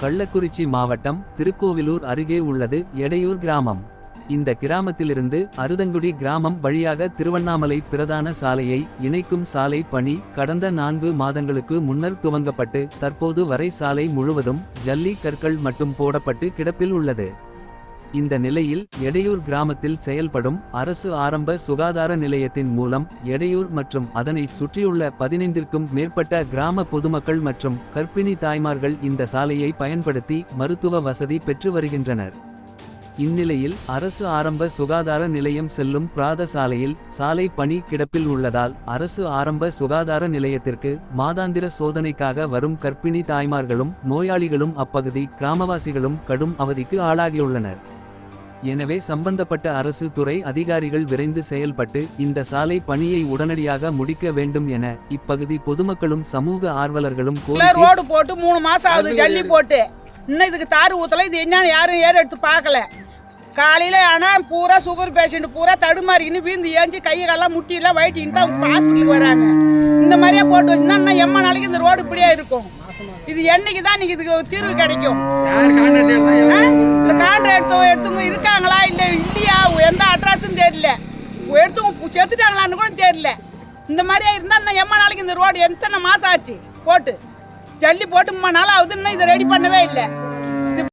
கள்ளக்குறிச்சி மாவட்டம் திருக்கோவிலூர் அருகே உள்ளது எடையூர் கிராமம். இந்த கிராமத்திலிருந்து அருதங்குடி கிராமம் வழியாக திருவண்ணாமலை பிரதான சாலையை இணைக்கும் சாலை பணி கடந்த நான்கு மாதங்களுக்கு முன்னர் துவங்கப்பட்டு தற்போது வரை சாலை முழுவதும் ஜல்லி கற்கள் மட்டும் போடப்பட்டு கிடப்பில் உள்ளது. இந்த நிலையில் எடையூர் கிராமத்தில் செயல்படும் அரசு ஆரம்ப சுகாதார நிலையத்தின் மூலம் எடையூர் மற்றும் அதனை சுற்றியுள்ள பதினைந்திற்கும் மேற்பட்ட கிராம பொதுமக்கள் மற்றும் கர்ப்பிணி தாய்மார்கள் இந்த சாலையை பயன்படுத்தி மருத்துவ வசதி பெற்று வருகின்றனர். இந்நிலையில் அரசு ஆரம்ப சுகாதார நிலையம் செல்லும் பிராத சாலையில் சாலை பணி கிடப்பில் உள்ளதால் அரசு ஆரம்ப சுகாதார நிலையத்திற்கு மாதாந்திர சோதனைக்காக வரும் கர்ப்பிணி தாய்மார்களும் நோயாளிகளும் அப்பகுதி கிராமவாசிகளும் கடும் அவதிக்கு ஆளாகியுள்ளனர். எனவே சம்பந்தப்பட்ட அரசு துறை அதிகாரிகள் விரைந்து செயல்பட்டு இந்த சாலை பணியை உடனடியாக முடிக்க வேண்டும் என இப்பகுதி பொதுமக்களும் சமூக ஆர்வலர்களும் ரோடு போட்டு மூணு மாசம் ஆகுது ஜல்லி போட்டு. இன்னும் இதுக்கு தார் ஊத்தல இது என்னன்னு யாரும் ஏற எடுத்து பார்க்கல. காலையில ஆனா பூரா சுகர் பேஷண்ட் பூரா தடுமாறிக்கின்னு வீந்து ஏஞ்சி கை காலெல்லாம் முட்டியெல்லாம் வயிட்டின்னு தான் ஹாஸ்பிட்டலுக்கு வராங்க. இந்த மாதிரியே போட்டு வச்சுன்னா இன்னும் எம்ம நாளைக்கு இந்த ரோடு இப்படியே இருக்கும்? இது என்னைக்கு தான் நீங்க இதுக்கு தீர்வு கிடைக்கும்? தெரியல. எடுத்தவங்க செத்துட்டாங்களான்னு கூட தெரியல. இந்த மாதிரியே இருந்தால் இன்னும் எம்மா நாளைக்கு இந்த ரோடு எத்தனை மாதம் ஆச்சு? போட்டு. ஜல்லி போட்டு மூணு நாள் ஆகுது இன்னும் இதை ரெடி பண்ணவே இல்லை.